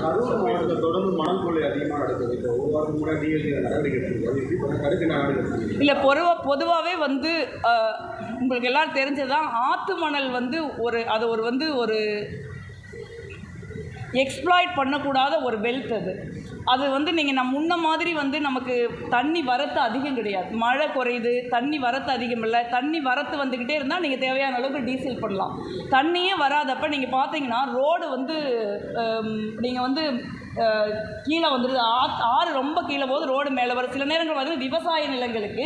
கரூர் மாவட்டத்தை தொடர்ந்து மணல் கொள்ளை அதிகமாக நடக்குது. இப்போ ஒரு வாரம் கூட டிஎஸ்சி நடவடிக்கை எடுத்துருக்கு கருத்து நடவடிக்கை இல்லை பொதுவா பொதுவாகவே வந்து உங்களுக்கு எல்லாரும் தெரிஞ்சதுதான் ஆற்று மணல் வந்து ஒரு அது ஒரு வந்து ஒரு எக்ஸ்ப்ளாய்ட் பண்ணக்கூடாத ஒரு வெல்த் அது. அது வந்து நீங்கள் நம்ம முன்ன மாதிரி வந்து நமக்கு தண்ணி வரத்து அதிகம் கிடையாது. மழை குறையுது தண்ணி வரத்து அதிகம் இல்லை. தண்ணி வரத்து வந்துக்கிட்டே இருந்தால் நீங்கள் தேவையான அளவுக்கு டீசல் பண்ணலாம் தண்ணியே வராதப்ப நீங்கள் பார்த்தீங்கன்னா ரோடு வந்து நீங்கள் வந்து கீழே வந்துடுது ஆறு ரொம்ப கீழே போது ரோடு மேலே வரும். சில நேரங்கள் வந்து விவசாய நிலங்களுக்கு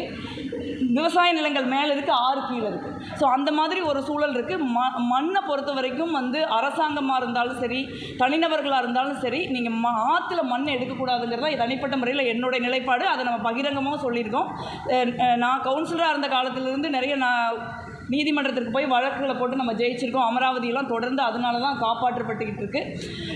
விவசாய நிலங்கள் மேலே இருக்குது ஆறு கீழே இருக்குது ஸோ அந்த மாதிரி ஒரு சூழல் இருக்குது ம மண்ணை பொறுத்த வரைக்கும் வந்து அரசாங்கமாக இருந்தாலும் சரி தனிநபர்களாக இருந்தாலும் சரி நீங்கள் ம ஆற்றுல மண் எடுக்கக்கூடாதுங்கிறதா தனிப்பட்ட முறையில் என்னுடைய நிலைப்பாடு. அதை நம்ம பகிரங்கமாக சொல்லியிருக்கோம். நான் கவுன்சிலராக இருந்த காலத்திலிருந்து நிறைய நான் நீதிமன்றத்திற்கு போய் வழக்குகளை போட்டு நம்ம ஜெயிச்சிருக்கோம். அமராவதியெல்லாம் தொடர்ந்து அதனால தான் காப்பாற்றப்பட்டுக்கிட்டு இருக்கு.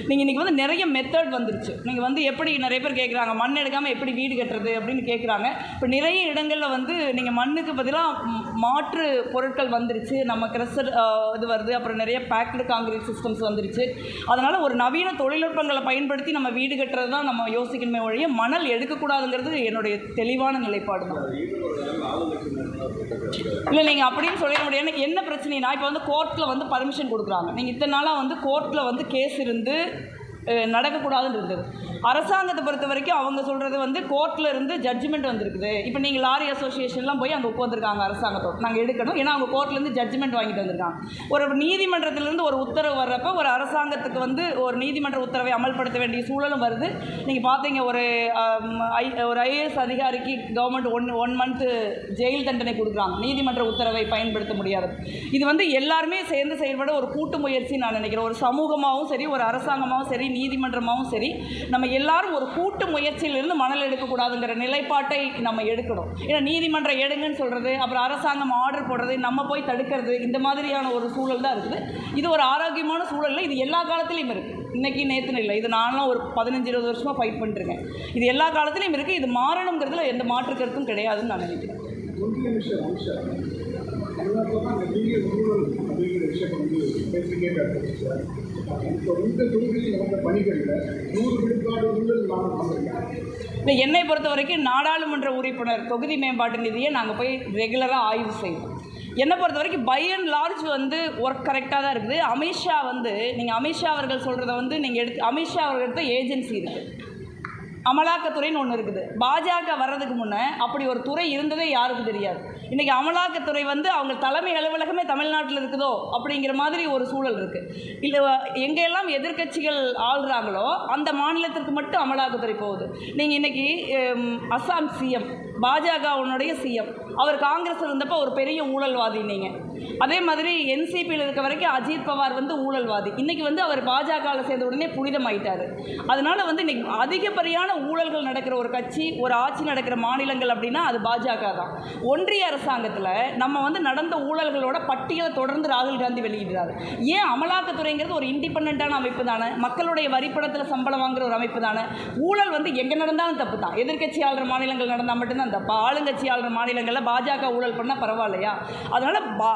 நீங்கள் இன்றைக்கி வந்து நிறைய மெத்தட் வந்துருச்சு. நீங்கள் வந்து எப்படி நிறைய பேர் கேட்குறாங்க மண் எடுக்காமல் எப்படி வீடு கட்டுறது அப்படின்னு கேட்குறாங்க இப்போ நிறைய இடங்களில் வந்து நீங்கள் மண்ணுக்கு பதிலாக மாற்று பொருட்கள் வந்துருச்சு. நம்ம கிரஷர் இது வருது. அப்புறம் நிறைய பேக்டு காங்கிரீட் சிஸ்டம்ஸ் வந்துருச்சு. அதனால் ஒரு நவீன தொழில்நுட்பங்களை பயன்படுத்தி நம்ம வீடு கட்டுறது தான் நம்ம யோசிக்கணுமே ஒழிய மணல் எடுக்கக்கூடாதுங்கிறது என்னுடைய தெளிவான நிலைப்பாடு தான் இல்லை நீங்கள் அப்படின்னு சொல்லி முடியாது எனக்கு என்ன பிரச்சனைனா இப்போ வந்து கோர்ட்டில் வந்து பர்மிஷன் கொடுக்குறாங்க. நீங்கள் இத்தனை நாளாக வந்து கோர்ட்டில் வந்து கேஸ் இருந்து நடக்கக்கூடாதுன்னு இருந்தது அரசாங்கத்தை பொறுத்த வரைக்கும் அவங்க சொல்கிறது வந்து கோர்ட்டில் இருந்து ஜட்ஜ்மெண்ட் வந்திருக்குது. இப்போ நீங்கள் லாரி அசோசியேஷன்லாம் போய் அங்கே உட்காந்துருக்காங்க அரசாங்கத்தோட நாங்கள் எடுக்கணும். ஏன்னா அவங்க கோர்ட்லேருந்து ஜட்ஜ்மெண்ட் வாங்கிட்டு வந்திருக்காங்க. ஒரு நீதிமன்றத்திலேருந்து ஒரு உத்தரவு வர்றப்போ ஒரு அரசாங்கத்துக்கு வந்து ஒரு நீதிமன்ற உத்தரவை அமல்படுத்த வேண்டிய சூழலும் வருது. நீங்கள் பார்த்தீங்க ஒரு ஐ- ஒரு ஐஏஎஸ் அதிகாரிக்கு government one one month jail தண்டனை கொடுக்குறாங்க. நீதிமன்ற உத்தரவை பயன்படுத்த முடியாது. இது வந்து எல்லாருமே சேர்ந்து செயல்பட ஒரு கூட்டு முயற்சி நான் நினைக்கிறேன். ஒரு சமூகமாகவும் சரி ஒரு அரசாங்கமாகவும் சரி நீதிமன்றமாகவும் சரி நம்ம எல்லாரும் ஒரு கூட்டு முயற்சியிலிருந்து மணல் எடுக்கக்கூடாதுங்கிற நிலைப்பாட்டை நம்ம எடுக்கணும். ஏன்னா நீதிமன்றம் எடுங்கன்னு சொல்கிறது அப்புறம் அரசாங்கம் ஆர்டர் போடுறது நம்ம போய் தடுக்கிறது இந்த மாதிரியான ஒரு சூழல் தான் இருக்குது. இது ஒரு ஆரோக்கியமான சூழலில் இது எல்லா காலத்துலேயும் இருக்குது இன்றைக்கி நேற்றுன்னு இல்லை இது நானும் ஒரு பதினஞ்சு இருபது வருஷமாக ஃபைட் பண்ணிருக்கேன். இது எல்லா காலத்துலேயும் இருக்குது இது மாறணுங்கிறதுல எந்த மாற்று கருத்தும் கிடையாதுன்னு நான் நினைக்கிறேன். இப்போ இந்த தொகுதியில் நடந்த பணிகளில் நூறு விழுக்காடு ஊழல் என்னை பொறுத்த வரைக்கும் நாடாளுமன்ற உறுப்பினர் தொகுதி மேம்பாட்டு நிதியை நாங்கள் போய் ரெகுலராக ஆய்வு செய்வோம். என்னை பொறுத்த வரைக்கும் பை அண்ட் லார்ஜ் வந்து ஒர்க் கரெக்டாக தான் இருக்குது. அமித்ஷா வந்து நீங்கள் அமித்ஷா அவர்கள் சொல்கிறத வந்து நீங்கள் எடுத்து அமித்ஷா அவர்கள்ட்ட ஏஜென்சி இருக்குது அமலாக்கத்துறைன்னு ஒன்று இருக்குது. பாஜக வர்றதுக்கு முன்னே அப்படி ஒரு துறை இருந்ததே யாருக்கும் தெரியாது. இன்றைக்கி அமலாக்கத்துறை வந்து அவங்க தலைமை அலுவலகமே தமிழ்நாட்டில் இருக்குதோ அப்படிங்கிற மாதிரி ஒரு சூழல் இருக்குது இல்லை எங்கெல்லாம் எதிர்க்கட்சிகள் ஆள்றாங்களோ அந்த மாநிலத்திற்கு மட்டும் அமலாக்கத்துறை போகுது. நீங்கள் இன்றைக்கி அஸ்ஸாம் சிஎம் பாஜகவுனுடைய சிஎம் அவர் காங்கிரஸ் இருந்தப்போ ஒரு பெரிய ஊழல்வாதி நீங்கள் அதே மாதிரி என்சிபியில் இருக்க வரைக்கும் அஜித் பவார் வந்து ஊழல்வாதி. இன்றைக்கி வந்து அவர் பாஜகவில் சேர்ந்த உடனே புனிதமாயிட்டார். அதனால் வந்து இன்றைக்கி அதிகப்படியான ஊழல்கள் நடக்கிற ஒரு கட்சி ஒரு ஆட்சி நடக்கிற மாநிலங்கள் அப்படின்னா அது பாஜக தான். ஒன்றிய அரசாங்கத்தில் நம்ம வந்து நடந்த ஊழல்களோட பட்டியலை தொடர்ந்து ராகுல் காந்தி வெளியிடுறாரு. ஏன் அமலாக்கத்துறைங்கிறது ஒரு இண்டிபெண்ட்டான அமைப்பு தானே? மக்களுடைய வரிப்பணத்தில் சம்பளம் வாங்குற ஒரு அமைப்பு தானே? ஊழல் வந்து எங்கே நடந்தாலும் தப்பு தான். எதிர்கட்சியாளர் மாநிலங்கள் நடந்தால் மட்டும்தான் அந்த ஆளுங்கட்சி ஆளுற மாநிலங்களில் பாஜக ஊழல் பண்ணால் பரவாயில்லையா? அதனால் பா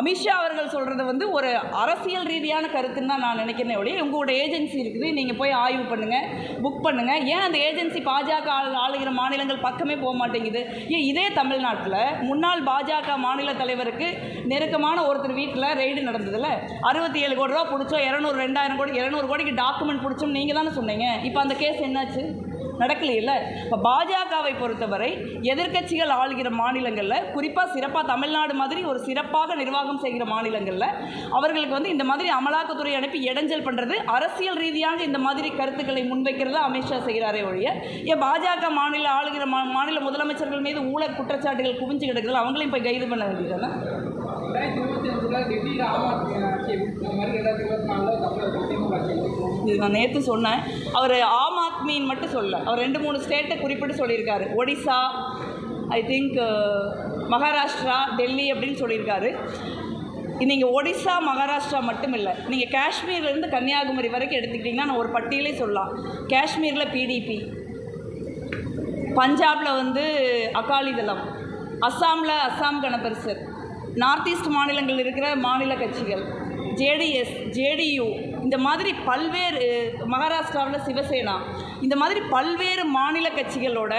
அமித்ஷா அவர்கள் சொல்கிறது வந்து ஒரு அரசியல் ரீதியான கருத்துன்னு தான் நான் நினைக்கிறேன் ஒழிய உங்களோட ஏஜென்சி இருக்குது. நீங்கள் போய் ஆய்வு பண்ணுங்கள் புக் பண்ணுங்கள் ஏன் அந்த ஏஜென்சி பாஜக ஆளு- ஆளுகிற மாநிலங்கள் பக்கமே போக மாட்டேங்குது? ஏன் இதே தமிழ்நாட்டில் முன்னாள் பாஜக மாநில தலைவருக்கு நெருக்கமான ஒருத்தர் வீட்டில் ரெய்டு நடந்ததுல? அறுபத்தி ஏழு கோடி ரூபா பிடிச்சோம் இரநூறு ரெண்டாயிரம் கோடி இரநூறு கோடிக்கு டாக்குமெண்ட் பிடிச்சோம் நீங்கள் தானே சொன்னீங்க. இப்போ அந்த கேஸ் என்னாச்சு? நடக்கலையில்ல. இப்போ பாஜகவை பொறுத்தவரை எதிர்க்கட்சிகள் ஆளுகிற மாநிலங்களில் குறிப்பாக சிறப்பாக தமிழ்நாடு மாதிரி ஒரு சிறப்பாக நிர்வாகம் செய்கிற மாநிலங்களில் அவர்களுக்கு வந்து இந்த மாதிரி அமலாக்கத்துறை அனுப்பி இடைஞ்சல் பண்ணுறது அரசியல் ரீதியாக இந்த மாதிரி கருத்துக்களை முன்வைக்கிறத அமித்ஷா செய்கிறாரே ஒழிய ஏன் பாஜக மாநில ஆளுகிற மா மாநில முதலமைச்சர்கள் மீது ஊழல் குற்றச்சாட்டுகள் குவிஞ்சு கிடக்குது அவங்களையும் போய் கைது பண்ண வேண்டியதானே இது நான் நேற்று சொன்னேன். அவர் ஆம் மீன் மட்டும் சொல்ல. அவர் ரெண்டு மூணு ஸ்டேட்டை குறிப்பிட்டு சொல்லியிருக்காரு. ஒடிசா ஐ திங்க் மகாராஷ்டிரா டெல்லி அப்படின்னு சொல்லியிருக்காரு. நீங்கள் ஒடிசா மகாராஷ்டிரா மட்டும் இல்லை நீங்கள் காஷ்மீர்லேருந்து கன்னியாகுமரி வரைக்கும் எடுத்துக்கிட்டிங்கன்னா நான் ஒரு பட்டியலே சொல்லலாம். காஷ்மீரில் பிடிபி பஞ்சாபில் வந்து அகாலிதளம் அஸ்ஸாமில் அஸ்ஸாம் கணபரிசர் நார்த் ஈஸ்ட் மாநிலங்கள் இருக்கிற மாநில கட்சிகள். ஜேடிஎஸ் ஜேடியு இந்த மாதிரி பல்வேறு மகாராஷ்டிராவில் சிவசேனா இந்த மாதிரி பல்வேறு மாநில கட்சிகளோட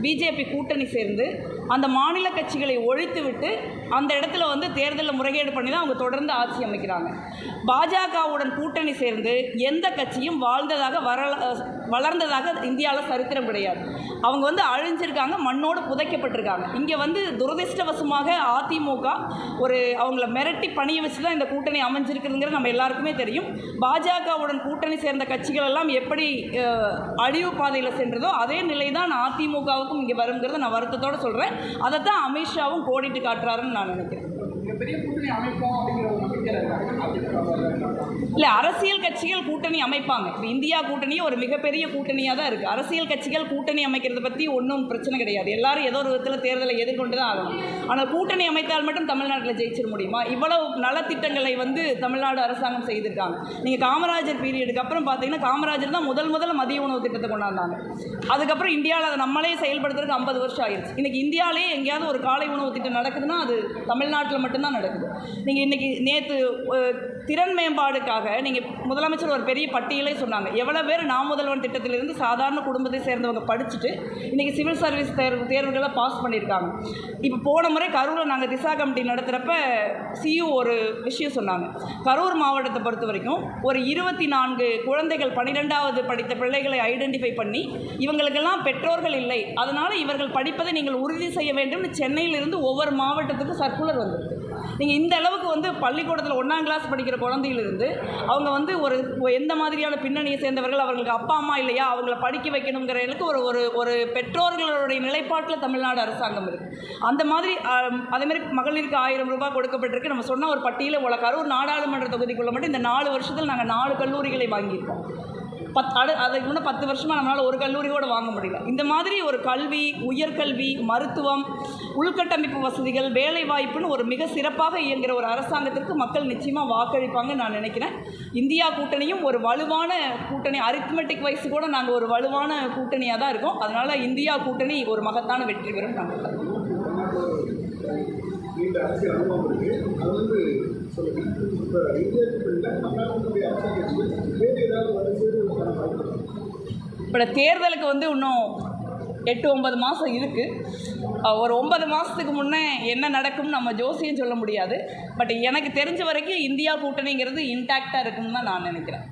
பிஜேபி கூட்டணி சேர்ந்து அந்த மாநில கட்சிகளை ஒழித்துவிட்டு அந்த இடத்துல வந்து தேர்தலில் முறைகேடு பண்ணி தான் அவங்க தொடர்ந்து ஆட்சி அமைக்கிறாங்க. பாஜகவுடன் கூட்டணி சேர்ந்து எந்த கட்சியும் வாழ்ந்ததாக வர வளர்ந்ததாக இந்தியாவில் சரித்திரம் கிடையாது. அவங்க வந்து அழிஞ்சிருக்காங்க மண்ணோடு புதைக்கப்பட்டிருக்காங்க. இங்கே வந்து துரதிர்ஷ்டவசமாக அதிமுக ஒரு அவங்கள மிரட்டி பணிய வச்சு தான் இந்த கூட்டணி அமைஞ்சிருக்குதுங்கிறது நம்ம எல்லாருக்குமே தெரியும். பாஜகவுடன் கூட்டணி சேர்ந்த கட்சிகள் எல்லாம் எப்படி அழிவு பாதையில் சென்றதோ அதே நிலை தான் அதிமுகவுக்கும் இங்கே வருங்கிறத நான் வருத்தத்தோடு சொல்கிறேன் அதை தான் அமித்ஷாவும் கோடிட்டு காட்டுறாருன்னு நான் நினைக்கிறேன். இல்லை அரசியல் கட்சிகள் கூட்டணி அமைப்பாங்க. இப்போ இந்தியா கூட்டணி ஒரு மிகப்பெரிய கூட்டணியாக தான் இருக்குது அரசியல் கட்சிகள் கூட்டணி அமைக்கிறத பற்றி ஒன்றும் பிரச்சனை கிடையாது. எல்லாரும் ஏதோ ஒரு விதத்தில் தேர்தலை எதிர்கொண்டு தான் ஆகணும். ஆனால் கூட்டணி அமைத்தால் மட்டும் தமிழ்நாட்டில் ஜெயிச்சிட முடியுமா? இவ்வளவு நலத்திட்டங்களை வந்து தமிழ்நாடு அரசாங்கம் செய்திருக்காங்க. நீங்கள் காமராஜர் பீரியடுக்கு அப்புறம் பார்த்தீங்கன்னா காமராஜர் தான் முதல் முதல் மதிய உணவு திட்டத்தை கொண்டாந்தாங்க. அதுக்கப்புறம் இந்தியாவில் அதை நம்மளே செயல்படுத்துறதுக்கு ஐம்பது வருஷம் ஆயிடுச்சு இன்றைக்கி இந்தியாவிலே எங்கேயாவது ஒரு காலை உணவு திட்டம் நடக்குதுன்னா அது தமிழ்நாட்டில் மட்டும் மட்டும்தான் நடக்குது. நீங்கள் இன்றைக்கி நேற்று திறன் மேம்பாடுக்காக நீங்கள் முதலமைச்சர் ஒரு பெரிய பட்டியலே சொன்னாங்க. எவ்வளோ பேர் நாம் முதல்வன் திட்டத்திலிருந்து சாதாரண குடும்பத்தை சேர்ந்தவங்க படிச்சுட்டு இன்றைக்கி சிவில் சர்வீஸ் தேர்வு தேர்வுகளை பாஸ் பண்ணியிருக்காங்க. இப்போ போன முறை கரூரில் நாங்கள் திசா கமிட்டி நடத்துகிறப்ப சியு ஒரு விஷயம் சொன்னாங்க. கரூர் மாவட்டத்தை பொறுத்த வரைக்கும் ஒரு இருபத்தி நான்கு குழந்தைகள் பன்னிரெண்டாவது படித்த பிள்ளைகளை ஐடென்டிஃபை பண்ணி இவங்களுக்கெல்லாம் பெற்றோர்கள் இல்லை. அதனால் இவர்கள் படிப்பதை நீங்கள் உறுதி செய்ய வேண்டும் சென்னையிலிருந்து ஒவ்வொரு மாவட்டத்துக்கும் சர்க்குலர் வந்திருக்கு. நீங்கள் இந்த அளவுக்கு வந்து பள்ளிக்கூடத்தில் ஒன்றாம் கிளாஸ் படிக்கிற குழந்தையிலிருந்து அவங்க வந்து ஒரு எந்த மாதிரியான பின்னணியை சேர்ந்தவர்கள்? அவர்களுக்கு அப்பா அம்மா இல்லையா? அவங்கள படிக்க வைக்கணுங்கிறதுக்கு ஒரு ஒரு ஒரு பெற்றோர்களுடைய நிலைப்பாட்டில் தமிழ்நாடு அரசாங்கம் இருக்குது அந்த மாதிரி அதேமாதிரி மகளிருக்கு ஆயிரம் ரூபாய் கொடுக்கப்பட்டிருக்கு. நம்ம சொன்ன ஒரு பட்டியலை உள்ள ஒரு நாடாளுமன்ற தொகுதிக்குள்ள மட்டும் இந்த நாலு வருஷத்தில் நாங்கள் நாலு கல்லூரிகளை வாங்கியிருக்கோம். பத் அடு அதுக்கு முன்னே பத்து வருஷமாக நம்மளால் ஒரு கல்லூரி கூட வாங்க முடியல. இந்த மாதிரி ஒரு கல்வி உயர்கல்வி மருத்துவம் உள்கட்டமைப்பு வசதிகள் வேலை வாய்ப்புன்னு ஒரு மிக சிறப்பாக இயங்குகிற ஒரு அரசாங்கத்திற்கு மக்கள் நிச்சயமாக வாக்களிப்பாங்கன்னு நான் நினைக்கிறேன். இந்தியா கூட்டணியும் ஒரு வலுவான கூட்டணி அரித்மெட்டிக் வைஸ் கூட நாங்கள் ஒரு வலுவான கூட்டணியாக தான் இருக்கோம். அதனால் இந்தியா கூட்டணி ஒரு மகத்தான வெற்றி பெறும் நாங்கள் இப்போ தேர்தலுக்கு வந்து இன்னும் எட்டு ஒன்பது மாதம் இருக்குது ஒரு ஒன்பது மாதத்துக்கு முன்னே என்ன நடக்கும்னு நம்ம ஜோசியம் சொல்ல முடியாது. பட் எனக்கு தெரிஞ்ச வரைக்கும் இந்தியா கூட்டணிங்கிறது இன்டாக்டாக இருக்கும்னு தான் நான் நினைக்கிறேன்.